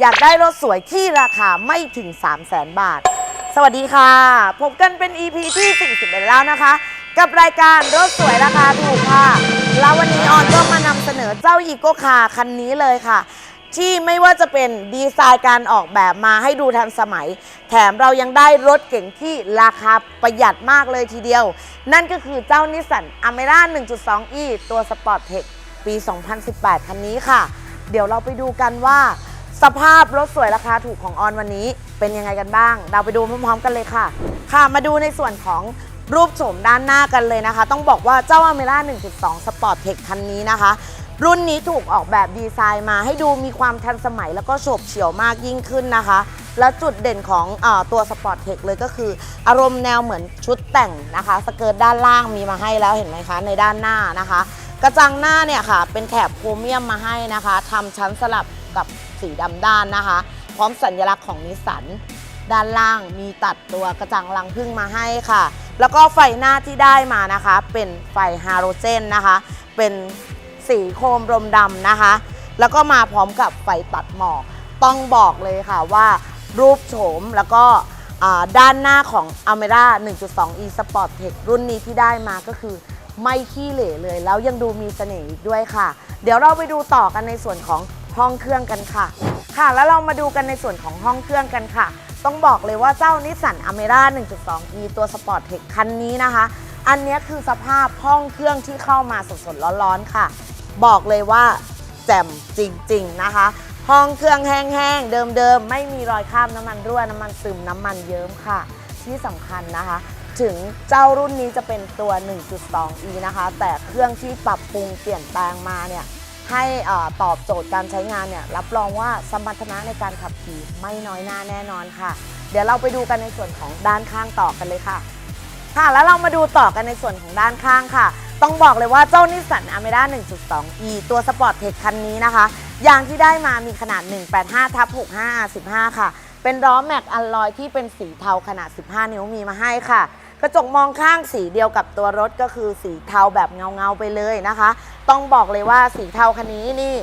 อยากได้รถสวยที่ราคาไม่ถึง 3 0 0แสนบาท สวัสดีค่ะ พบกันเป็น EP ที่ 41 แล้วนะคะ กับรายการรถสวยราคาถูกค่ะ แล้ววันนี้ออนก็มานำเสนอเจ้าอีโกคาคันนี้เลยค่ะ ที่ไม่ว่าจะเป็นดีไซน์การออกแบบมาให้ดูทันสมัย แถมเรายังได้รถเก่งที่ราคาประหยัดมากเลยทีเดียว นั่นก็คือเจ้านิสสันอเมร่า 1.2e ตัวสปอร์ตเทคปี 2018 คันนี้ค่ะ เดี๋ยวเราไปดูกันว่า สภาพรถสวยราคาถูกของออนวันนี้เป็นยังไงกันบ้าง เราไปดูพร้อมๆกันเลยค่ะ ค่ะมาดูในส่วนของรูปโฉมด้านหน้ากันเลยนะคะ ต้องบอกว่าเจ้าอเมร่า1.2 Sport Tech คันนี้นะคะ รุ่นนี้ถูกออกแบบดีไซน์มาให้ดูมีความทันสมัยแล้วก็โฉบเฉี่ยวมากยิ่งขึ้นนะคะ และจุดเด่นของอตัว Sport Tech เลยก็คือ อารมณ์แนวเหมือนชุดแต่งนะคะ สเกิร์ตด้านล่างมีมาให้แล้วเห็นไหมคะ ในด้านหน้านะคะ กระจังหน้าเนี่ยค่ะ เป็นแถบโครเมียมมาให้นะคะทำชั้นสลับ กับสีดำด้านนะคะ พร้อมสัญลักษณ์ของนิสสันด้านล่างมีตัดตัวกระจังรังพึ่งมาให้ค่ะ แล้วก็ไฟหน้าที่ได้มานะคะ เป็นไฟฮาโลเจนนะคะ เป็นสีโครมรมดำนะคะ แล้วก็มาพร้อมกับไฟตัดหมอกต้องบอกเลยค่ะว่ารูปโฉมแล้วก็ด้านหน้าของ a m e r a 1.2 e Sport Tech รุ่นนี้ที่ได้มาก็คือไม่ขี้เหร่เลย แล้วยังดูมีเสน่ห์อีกด้วยค่ะ เดี๋ยวเราไปดูต่อกันในส่วนของ ห้องเครื่องกันค่ะ ค่ะ แล้วเรามาดูกันในส่วนของห้องเครื่องกันค่ะ ต้องบอกเลยว่าเจ้านิสสันอเมร่า 1.2e ตัว Sport Tech คันนี้นะคะ อันนี้คือสภาพห้องเครื่องที่เข้ามาสดๆร้อนๆค่ะ บอกเลยว่าแจ่มจริงๆนะคะ ห้องเครื่องแห้งๆเดิมๆไม่มีรอยคราบน้ำมันรั่วน้ำมันซึมน้ำมันเยิ้มค่ะ ที่สำคัญนะคะถึงเจ้ารุ่นนี้จะเป็นตัว 1.2e นะคะ แต่เครื่องที่ปรับปรุงเปลี่ยนแปลงมาเนี่ย ให้ตอบโจทย์การใช้งานเนี่ยรับรองว่าสมรรถนะในการขับขี่ไม่น้อยหน้าแน่นอนค่ะ เดี๋ยวเราไปดูกันในส่วนของด้านข้างต่อกันเลยค่ะ ค่ะ แล้วเรามาดูต่อกันในส่วนของด้านข้างค่ะ ต้องบอกเลยว่าเจ้านิสสันอเมร่า 1.2e ตัวสปอร์ตเทคคันนี้นะคะยางที่ได้มามีขนาด 185ทับ65 15 ค่ะ เป็นล้อแม็กอัลลอยที่เป็นสีเทาขนาด 15 นิ้วมีมาให้ค่ะ กระจกมองข้างสีเดียวกับตัวรถก็คือสีเทาแบบเงาๆไปเลยนะคะ ต้องบอกเลยว่าสีเทาคันนี้นี่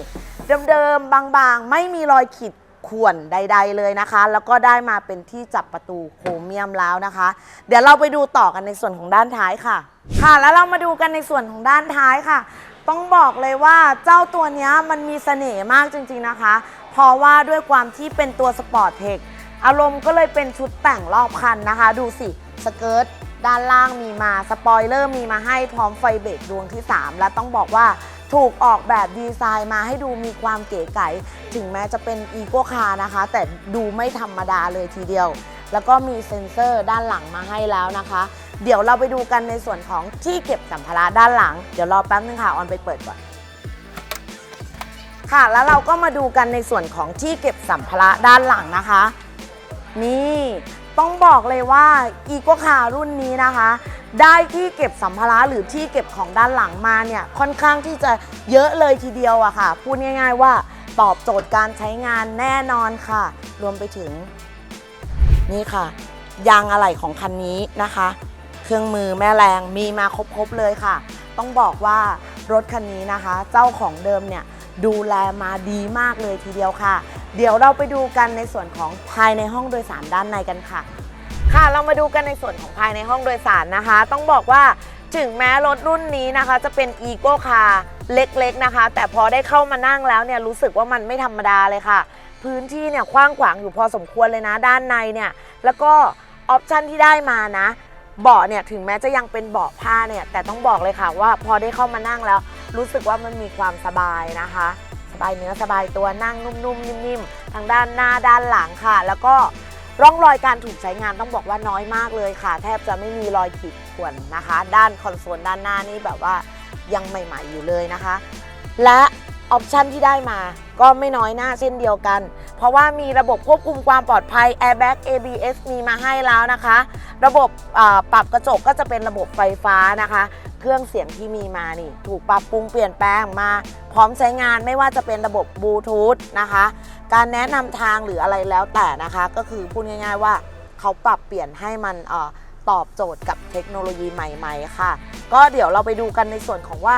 เดิมๆบางๆ ไม่มีรอยขีดข่วนใด ๆ เลยนะคะ แล้วก็ได้มาเป็นที่จับประตูโครเมียมแล้วนะคะ เดี๋ยวเราไปดูต่อกันในส่วนของด้านท้ายค่ะ ค่ะ แล้วเรามาดูกันในส่วนของด้านท้ายค่ะ ต้องบอกเลยว่าเจ้าตัวนี้มันมีเสน่ห์มากจริง ๆนะคะ เพราะว่าด้วยความที่เป็นตัวสปอร์ตเทคอารมณ์ก็เลยเป็นชุดแต่งรอบคันนะคะ ดูสิสเกิร์ต ด้านล่างมีมาสปอยเลอร์มีมาให้พร้อมไฟเบรกดวงที่ 3 และต้องบอกว่าถูกออกแบบดีไซน์มาให้ดูมีความเก๋ไก๋ ถึงแม้จะเป็นอีโกคาร์นะคะ แต่ดูไม่ธรรมดาเลยทีเดียว แล้วก็มีเซ็นเซอร์ด้านหลังมาให้แล้วนะคะ เดี๋ยวเราไปดูกันในส่วนของที่เก็บสัมภาระด้านหลัง เดี๋ยวรอแป๊บนึงค่ะ ออนไปเปิดก่อน ค่ะ แล้วเราก็มาดูกันในส่วนของที่เก็บสัมภาระด้านหลังนะคะ นี่ ต้องบอกเลยว่าอีโกคารุ่นนี้นะคะ ได้ที่เก็บสัมภาระหรือที่เก็บของด้านหลังมาเนี่ยค่อนข้างที่จะเยอะเลยทีเดียวอะค่ะ พูดง่าย ๆ ว่าตอบโจทย์การใช้งานแน่นอนค่ะ รวมไปถึง นี่ค่ะ ยางอะไหล่ของคันนี้นะคะ เครื่องมือแม่แรงมีมาครบๆเลยค่ะ ต้องบอกว่ารถคันนี้นะคะ เจ้าของเดิมเนี่ยดูแลมาดีมากเลยทีเดียวค่ะ เดี๋ยวเราไปดูกันในส่วนของภายในห้องโดยสารด้านในกันค่ะ ค่ะเรามาดูกันในส่วนของภายในห้องโดยสารนะคะ ต้องบอกว่าถึงแม้รถรุ่นนี้นะคะ จะเป็นอีโก้คาร์เล็กๆนะคะ แต่พอได้เข้ามานั่งแล้วเนี่ยรู้สึกว่ามันไม่ธรรมดาเลยค่ะ พื้นที่เนี่ยกว้างขวางอยู่พอสมควรเลยนะด้านในเนี่ยแล้วก็ออปชันที่ได้มานะเบาะเนี่ยถึงแม้จะยังเป็นเบาะผ้าเนี่ยแต่ต้องบอกเลยค่ะว่าพอได้เข้ามานั่งแล้ว รู้สึกว่ามันมีความสบายนะคะ บายเนื้อสบายตัวนั่งนุ่มๆนิ่มๆทางด้านหน้าด้านหลังค่ะ แล้วก็ร่องรอยการถูกใช้งานต้องบอกว่าน้อยมากเลยค่ะ แทบจะไม่มีรอยขีดข่วนนะคะ ด้านคอนโซลด้านหน้านี่แบบว่ายังใหม่ ๆอยู่เลยนะคะ และออปชันที่ได้มาก็ไม่น้อยหน้าเช่นเดียวกัน เพราะว่ามีระบบควบคุมความปลอดภัย Airbag ABS มีมาให้แล้วนะคะ ระบบปรับกระจกก็จะเป็นระบบไฟฟ้านะคะ เครื่องเสียงที่มีมานี่ ถูกปรับปรุงเปลี่ยนแปลงมา พร้อมใช้งานไม่ว่าจะเป็นระบบบลูทูธนะคะ การแนะนำทางหรืออะไรแล้วแต่นะคะ ก็คือพูดง่าย ๆว่าเขาปรับเปลี่ยนให้มันออตอบโจทย์กับเทคโนโลยีใหม่ ๆ ค่ะ ก็เดี๋ยวเราไปดูกันในส่วนของว่า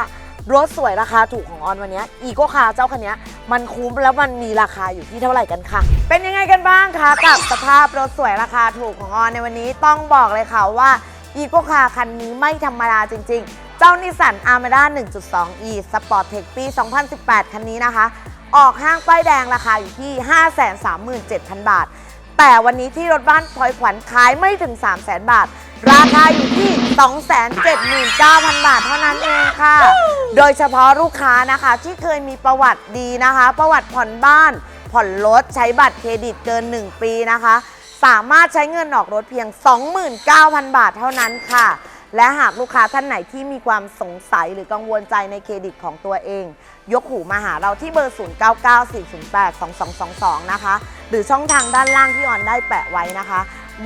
รถสวยราคาถูกของออนวันนี้อีโก้คาเจ้าคันนี้มันคุ้มแล้วมันมีราคาอยู่ที่เท่าไหร่กันค่ะ เป็นยังไงกันบ้างคะกับสภาพรถสวยราคาถูกของออนในวันนี้ต้องบอกเลยค่ะว่า อีโกคาคันนี้ไม่ธรรมดาจริง ๆ เจ้านิสสันอาร์มด้า 1.2e Sport Tech ปี 2018 คันนี้นะคะ ออกห้างป้ายแดงราคาอยู่ที่ 537,000 บาท แต่วันนี้ที่รถบ้านพลอยขวัญขายไม่ถึง 3 0 0 0 0 0 บาท ราคาอยู่ที่ 279,000 บาทเท่านั้นเองค่ะ โดยเฉพาะลูกค้านะคะที่เคยมีประวัติดีนะคะ ประวัติผ่อนบ้าน ผ่อนรถใช้บัตรเครดิตเกิน 1 ปีนะคะ สามารถใช้เงินออกรถเพียง 29,000 บาทเท่านั้นค่ะ และหากลูกค้าท่านไหนที่มีความสงสัยหรือกังวลใจในเครดิตของตัวเอง ยกหูมาหาเราที่เบอร์ 0994082222 นะคะ หรือช่องทางด้านล่างที่ออนได้แปะไว้นะคะ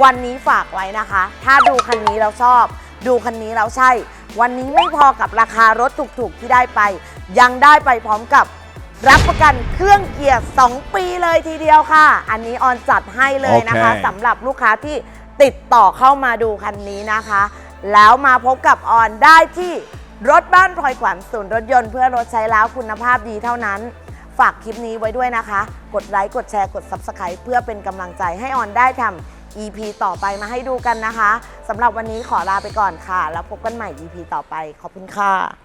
วันนี้ฝากไว้นะคะ ถ้าดูคันนี้เราชอบ ดูคันนี้เราใช่ วันนี้ไม่พอกับราคารถถูกๆที่ได้ไป ยังได้ไปพร้อมกับ รับประกันเครื่องเกียร์ 2 ปีเลยทีเดียวค่ะ อันนี้ออนจัดให้เลยนะคะโอเค สำหรับลูกค้าที่ติดต่อเข้ามาดูคันนี้นะคะ แล้วมาพบกับออนได้ที่รถบ้านพลอยขวัญศูนย์รถยนต์เพื่อรถใช้แล้วคุณภาพดีเท่านั้น ฝากคลิปนี้ไว้ด้วยนะคะ กดไลค์ กดแชร์ กด Subscribe เพื่อเป็นกำลังใจให้ออนได้ทำ EP ต่อไปมาให้ดูกันนะคะสำหรับวันนี้ขอลาไปก่อนค่ะ แล้วพบกันใหม่ EP ต่อไป ขอบคุณค่ะ